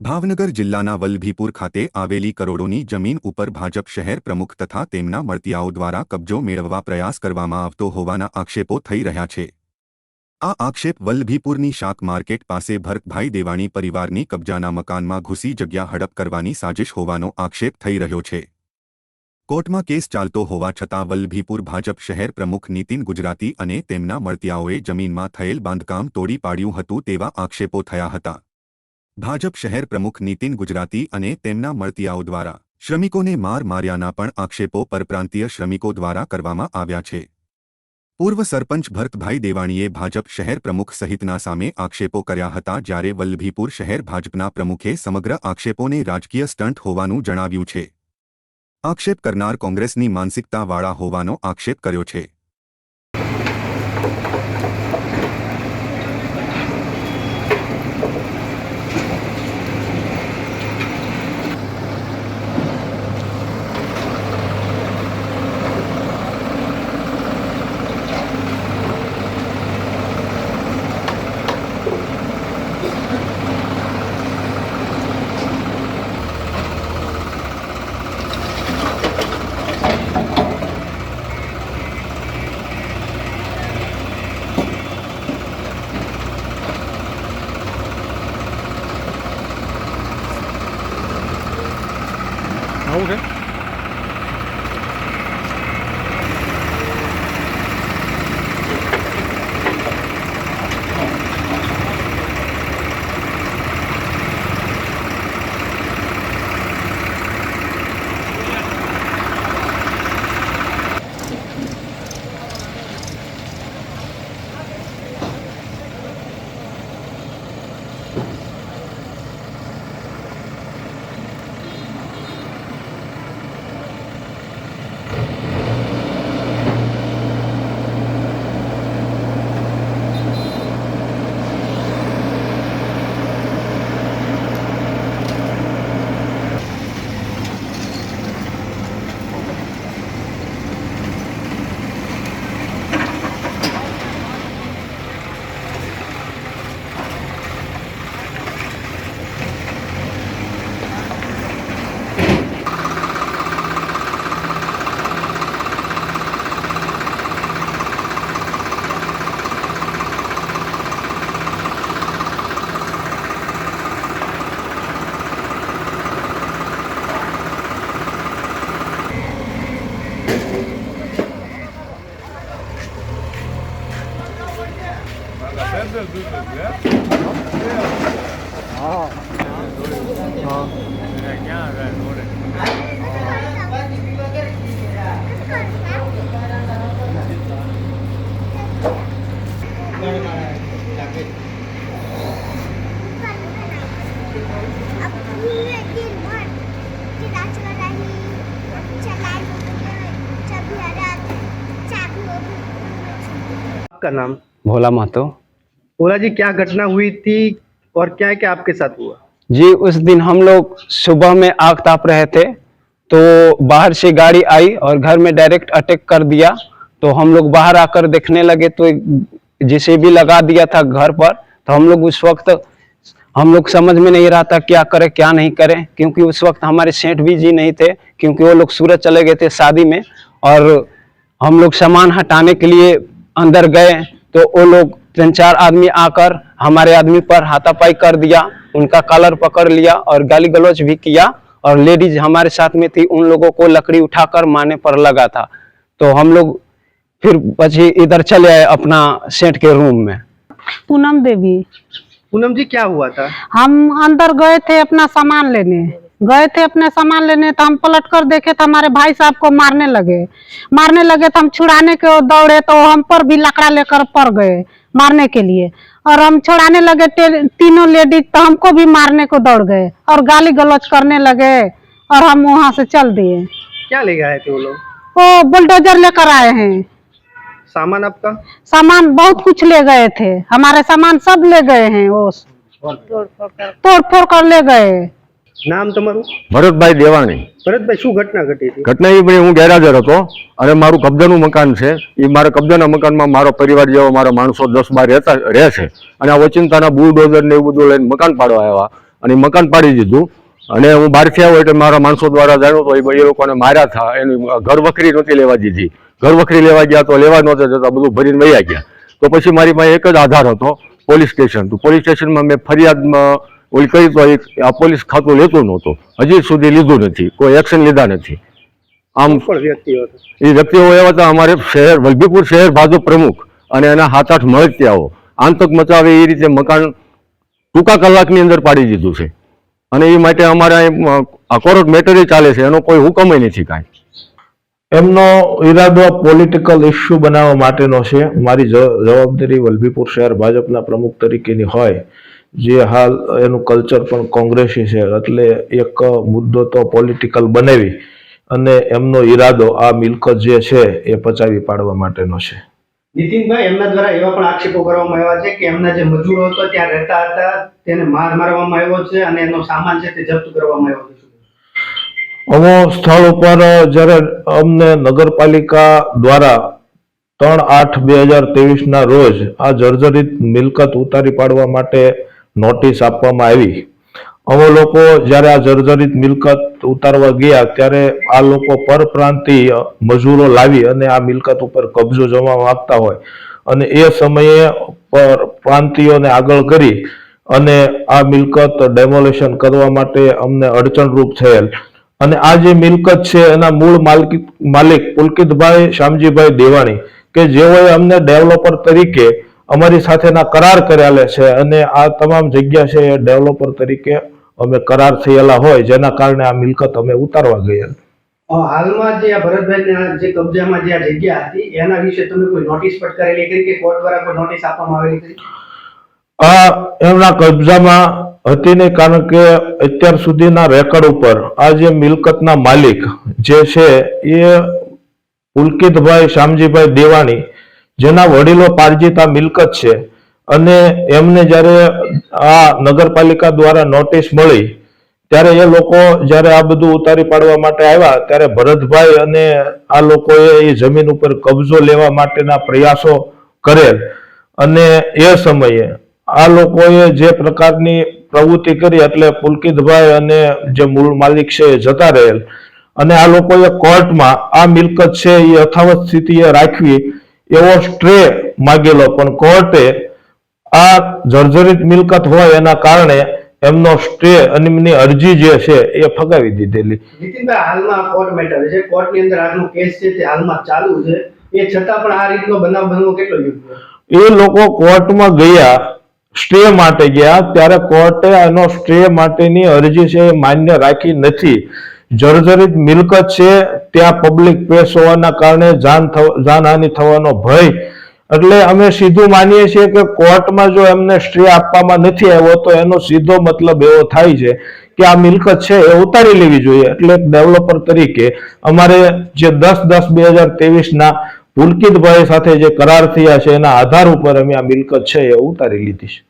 ભાવનગર જિલ્લાના વલભીપુર ખાતે આવેલી કરોડોની જમીન ઉપર ભાજપ શહેર પ્રમુખ તથા તેમના મળતિયાઓ દ્વારા કબજો મેળવવા પ્રયાસ કરવામાં આવતો હોવાના આક્ષેપો થઈ રહ્યા છે. આ આક્ષેપ વલ્લભીપુરની શાક માર્કેટ પાસે ભરતભાઈ દેવાણી પરિવારની કબજાના મકાનમાં ઘૂસી જગ્યા હડપ કરવાની સાજિશ હોવાનો આક્ષેપ થઈ રહ્યો છે. કોર્ટમાં કેસ ચાલતો હોવા છતાં વલ્લભીપુર ભાજપ શહેર પ્રમુખ નીતિન ગુજરાતી અને તેમના મળતિયાઓએ જમીનમાં થયેલ બાંધકામ તોડી પાડ્યું હતું તેવા આક્ષેપો થયા હતા. ભાજપ શહેર પ્રમુખ નીતિન ગુજરાતી અને તેમના મળતિયાઓ દ્વારા શ્રમિકોને માર માર્યાના પણ આક્ષેપો પરપ્રાંતીય શ્રમિકો દ્વારા કરવામાં આવ્યા છે. પૂર્વ સરપંચ ભરતભાઈ દેવાણીએ ભાજપ શહેર પ્રમુખ સહિતના સામે આક્ષેપો કર્યા હતા જ્યારે વલ્લભીપુર શહેર ભાજપના પ્રમુખે સમગ્ર આક્ષેપોને રાજકીય સ્ટન્ટ હોવાનું જણાવ્યું છે. આક્ષેપ કરનાર કોંગ્રેસની માનસિકતાવાળા હોવાનો આક્ષેપ કર્યો છે. हो आपका नाम भोला महतो भोला जी, क्या घटना हुई थी और क्या क्या आपके साथ हुआ? जी, उस दिन हम लोग सुबह में आग ताप रहे थे तो बाहर से गाड़ी आई और घर में डायरेक्ट अटैक कर दिया। तो हम लोग बाहर आकर देखने लगे तो जिसे भी लगा दिया था घर पर तो हम लोग उस वक्त, हम लोग समझ में नहीं रहा था क्या करें, क्या नहीं करें, क्योंकि उस वक्त हमारे सेठ भी जी नहीं थे, क्योंकि वो लोग सूरत चले गए थे शादी में। और हम लोग सामान हटाने के लिए अंदर गए तो वो लोग तीन चार आदमी आकर हमारे आदमी पर हाथापाई कर दिया उनका कॉलर पकड़ लिया और गाली गलौज भी किया और लेडीज़ हमारे साथ में थी उन लोगों को लकड़ी उठाकर मारने पर लगा था। तो हम लोग फिर પછી इधर चले आए अपना सेठ के रूम में। पूनम देवी। पूनम जी क्या हुआ था? हम अंदर गए थे अपना सामान लेने। गए थे अपने सामान लेने तो हम पलट कर देखे तो हमारे भाई साहब को मारने लगे। मारने लगे तो हम छुड़ाने के दौड़े तो हम पर भी लकड़ा लेकर पड़ गए मारने के लिए। और हम छुड़ाने लगे तीनों लेडीज़ तो हमको भी मारने को दौड़ गए और गाली गलौज करने लगे और हम वहाँ से चल दिए। क्या ले गए थे वो लोग? वो बुलडोजर लेकर आए हैं। सामान आपका? सामान बहुत कुछ ले गए थे। हमारे सामान सब ले गए हैं वो। तोड़ फोड़ कर ले गए। નામ તમારું? ભરતભાઈ દેવાણી. ભરતભાઈ શું ઘટના ઘટી હતી? ઘટના એ ભાઈ હું ગેરહાજર હતો અને મારું કબજાનું મકાન છે. એ મારા કબજાના મકાનમાં મારો પરિવાર જેવા મારા માણસો દસ બાર રહેતા રહે છે. અને આ ઓચિંતાના બુલડોઝર ને એવું બધું લઈને મકાન પાડવા આવ્યા. અને મકાન પાડી દીધું. અને હું બહારથી આવ્યો એટલે મારા માણસો દ્વારા જાણ્યો તો એ લોકોને માર્યા હતા એની ઘર વખરી નહોતી લેવા દીધી. ઘર વખરી લેવા ગયા તો લેવા નહોતા જતા બધું ભરીને વયા ગયા. તો પછી મારી પાસે એક જ આધાર હતો. Police station. તો પોલીસ સ્ટેશનમાં મેં ફરિયાદમાં ઓલી કરી તો આ પોલીસ ખાતું લેતું નહોતું. હજી સુધી લીધું નથી. કોઈ એક્શન લીધા નથી. આમ વ્યક્તિઓ એ વ્યક્તિઓ એવા હતા અમારે શહેર વલભીપુર શહેર ભાજપ પ્રમુખ અને એના હાથ આઠ મળતિયાઓ. આંતક મચાવે એ રીતે મકાન ટૂંકા કલાકની અંદર પાડી દીધું છે. અને એ માટે અમારે આ કોર્ટ મેટર ચાલે છે. એનો કોઈ હુકમ નથી કાંઈ. એમનો ઈરાદો પોલિટિકલ ઇસ્યુ બનાવવા માટેનો છે. મારી જવાબદારી વલભીપુર શહેર ભાજપના પ્રમુખ તરીકેની હોય. જે હાલ એનું કલ્ચર પણ કોંગ્રેસી છે એટલે એક મુદ્દો તો પોલિટિકલ બનાવી અને એમનો ઈરાદો આ મિલકત જે છે એ પચાવી પાડવા માટેનો છે. નીતિનભાઈ એમના દ્વારા એવા પણ આક્ષેપો કરવામાં આવ્યા છે કે એમના જે મજૂરો હતો ત્યાં રહેતા હતા તેને માર મારવામાં આવ્યો છે અને એનો સામાન છે તે જપ્ત કરવામાં આવ્યો છે. અમો સ્થળ ઉપર જ્યારે અમને નગરપાલિકા દ્વારા ત્રણ આઠ બે હજાર ત્રેવીસના રોજ આ જર્જરિત મિલકત ઉતારી પાડવા માટે નોટિસ આપવામાં આવી. અમે લોકો જ્યારે આ જર્જરિત મિલકત ઉતારવા ગયા, ત્યારે આ લોકો પરપ્રાંતીય મજૂરો લાવી અને આ મિલકત ઉપર કબજો જમા માંગતા હોય. અને એ સમયે પર પ્રાંતિયોને આગળ કરી અને આ મિલકત ડેમોલેશન કરવા માટે અમને અડચણરૂપ થયેલ. અને આ જે મિલકત છે, એના મૂળ માલિક માલિક પુલકિતભાઈ શામજીભાઈ દેવાણી, કે જેઓએ અમને ડેવલપર તરીકે અમારી સાથેના કરાર કરેલા છે અને આ તમામ જગ્યા છે એ ડેવલપર તરીકે અમે કરાર થયેલા હોય જેના કારણે આ મિલકત અમે ઉતારવા ગયા. હાલમાં જે આ જે કબજામાં જે આ જગ્યા હતી એના વિશે તમે કોઈ નોટિસ ફટકારેલી કરી કે કોર્ટ દ્વારા કોઈ નોટિસ આપવામાં આવેલી હતી આ એમના કબજામાં હતી ને કારણ કે અત્યાર સુધીના રેકર્ડ ઉપર આ જે મિલકતના માલિક જે છે એ પુલકિતભાઈ શામજીભાઈ દેવાણી જેના વડીલો પાર્જિત આ મિલકત છે. અને એમને જ્યારે આ નગરપાલિકા દ્વારા નોટિસ મળી, ત્યારે એ લોકો જ્યારે આ બધું ઉતારી પાડવા માટે આવ્યા, ત્યારે ભરતભાઈ અને આ લોકોએ એ જમીન ઉપર કબજો લેવા માટેના પ્રયાસો કરેલ. અને એ સમયે આ લોકોએ જે પ્રકારની પ્રવૃત્તિ કરી, એટલે પુલકિતભાઈ અને જે મૂળ માલિક છે એ જતા રહેલ. અને આ લોકોએ કોર્ટમાં આ મિલકત છે એ યથાવત સ્થિતિએ રાખવી એવો સ્ટ્રે માગેલો પણ કોર્ટે આ જર્જરિત મિલકત હોય એના કારણે એમનો સ્ટે અને એમની અરજી જે છે એ ફગાવી દીધેલી. નીતિનભાઈ હાલમાં કોર્ટ મેટર છે. કોર્ટની અંદર આજનો કેસ છે તે હાલમાં ચાલુ છે. એ છતાં પણ આ રીતનો બનાવ બનવો કેટલો યોગ્ય એ લોકો કોર્ટમાં ગયા સ્ટે માટે ગયા ત્યારે કોર્ટે એનો સ્ટે માટેની અરજી છે એ માન્ય રાખી નથી. જર્જરિત મિલકત છે, ત્યાં પબ્લિક પ્લેસ હોવાના કારણે જાન જાનહાનિ થવાનો ભય. એટલે અમે સીધું માનીએ છીએ કે કોર્ટમાં જો એમને સ્ટ્રી આપવામાં નથી આવ્યો, તો એનો સીધો મતલબ એવો થાય છે કે આ મિલકત છે એ ઉતારી લેવી જોઈએ. એટલે ડેવલપર તરીકે અમારે જે દસ દસ બે હજાર ત્રેવીસના પુલકિતભાઈ સાથે જે કરાર થયા છે, એના આધાર ઉપર અમે આ મિલકત છે એ ઉતારી લીધી છે.